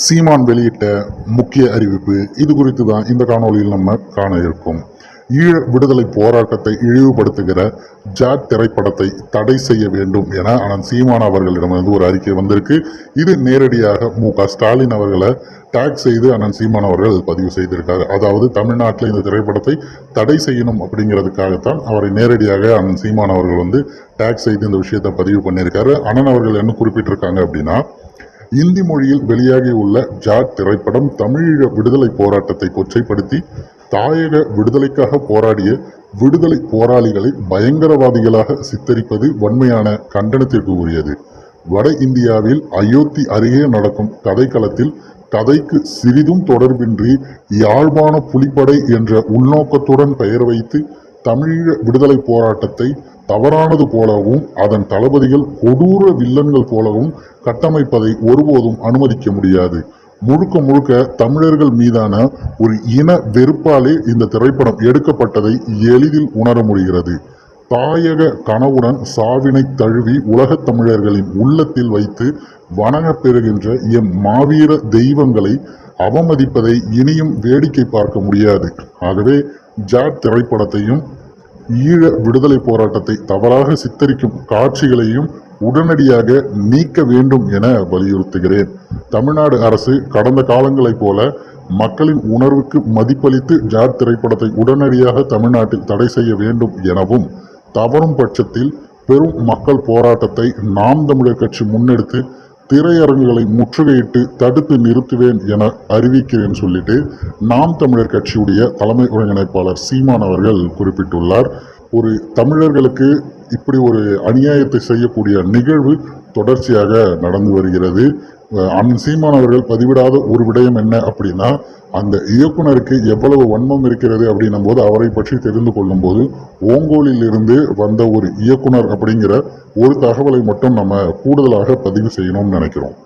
சீமான் வெளியிட்ட முக்கிய அறிவிப்பு இது குறித்து தான் இந்த காணொளியில் நம்ம காண இருக்கும். ஈழ விடுதலை போராட்டத்தை இழிவுபடுத்துகிற ஜாட் திரைப்படத்தை தடை செய்ய வேண்டும் என அனந்த் சீமான் அவர்களிடமிருந்து ஒரு அறிக்கை வந்திருக்கு. இது நேரடியாக மு க ஸ்டாலின் அவர்களை டேக் செய்து அனந்த் சீமான் அவர்கள் பதிவு செய்திருக்காரு. அதாவது தமிழ்நாட்டில் இந்த திரைப்படத்தை தடை செய்யணும் அப்படிங்கிறதுக்காகத்தான் அவரை நேரடியாக அனந்த் சீமான் அவர்கள் வந்து டேக் செய்து இந்த விஷயத்தை பதிவு பண்ணியிருக்காரு. அண்ணன் அவர்கள் என்ன குறிப்பிட்டிருக்காங்க அப்படின்னா இந்தி மொழியில் வெளியாகியுள்ள ஜாட் திரைப்படம் தமிழீழ விடுதலை போராட்டத்தை கொச்சைப்படுத்தி தாயக விடுதலைக்காக போராடிய விடுதலை போராளிகளை பயங்கரவாதிகளாக சித்தரிப்பது வன்மையான கண்டனத்திற்கு உரியது. வட இந்தியாவில் அயோத்தி அருகே நடக்கும் கதைக்களத்தில் கதைக்கு சிறிதும் தொடர்பின்றி யாழ்ப்பாண புலிப்படை என்ற உள்நோக்கத்துடன் பெயர் வைத்து தமிழீழ விடுதலை போராட்டத்தை தவறானது போலவும் அதன் தளபதிகள் கொடூர வில்லன்கள் போலவும் கட்டமைப்பதை ஒருபோதும் அனுமதிக்க முடியாது. முழுக்க முழுக்க தமிழர்கள் மீதான ஒரு இன வெறுப்பாலே இந்த திரைப்படம் எடுக்கப்பட்டதை எளிதில் உணர முடிகிறது. தாயக கனவுடன் சாவினை தழுவி உலகத் தமிழர்களின் உள்ளத்தில் வைத்து வணங்கப் பெறுகின்ற எம் மாவீர தெய்வங்களை அவமதிப்பதை இனியும் வேடிக்கை பார்க்க முடியாது. ஆகவே ஜாட் திரைப்படத்தையும் ஈழ விடுதலை போராட்டத்தை தவறாக சித்தரிக்கும் காட்சிகளையும் உடனடியாக நீக்க வேண்டும் என வலியுறுத்துகிறேன். தமிழ்நாடு அரசு கடந்த காலங்களைப் போல மக்களின் உணர்வுக்கு மதிப்பளித்து ஜாட் திரைப்படத்தை உடனடியாக தமிழ்நாட்டில் தடை செய்ய வேண்டும் எனவும் தவறும் பட்சத்தில் பெரும் மக்கள் போராட்டத்தை நாம் தமிழர் கட்சி முன்னெடுத்து திரையரங்குகளை முற்றுகையிட்டு தடுத்து நிறுத்துவேன் என அறிவிக்கிறேன் சொல்லிட்டு நாம் தமிழர் கட்சியுடைய தலைமை ஒருங்கிணைப்பாளர் சீமான் அவர்கள் குறிப்பிட்டுள்ளார். ஒரு தமிழர்களுக்கு இப்படி ஒரு அநியாயத்தை செய்யக்கூடிய நிகழ்வு தொடர்ச்சியாக நடந்து வருகிறது. அண்ணன் சீமான் அவர்கள் பதிவிடாத ஒரு விடயம் என்ன அப்படின்னா அந்த இயக்குனருக்கு எவ்வளவு வன்மம் இருக்கிறது அப்படின்னும் போது அவரை பற்றி தெரிந்து கொள்ளும் போது ஓங்கோலிலிருந்து வந்த ஒரு இயக்குனர் அப்படிங்கிற ஒரு தகவலை மட்டும் நம்ம கூடுதலாக பதிவு செய்யணும்னு நினைக்கிறோம்.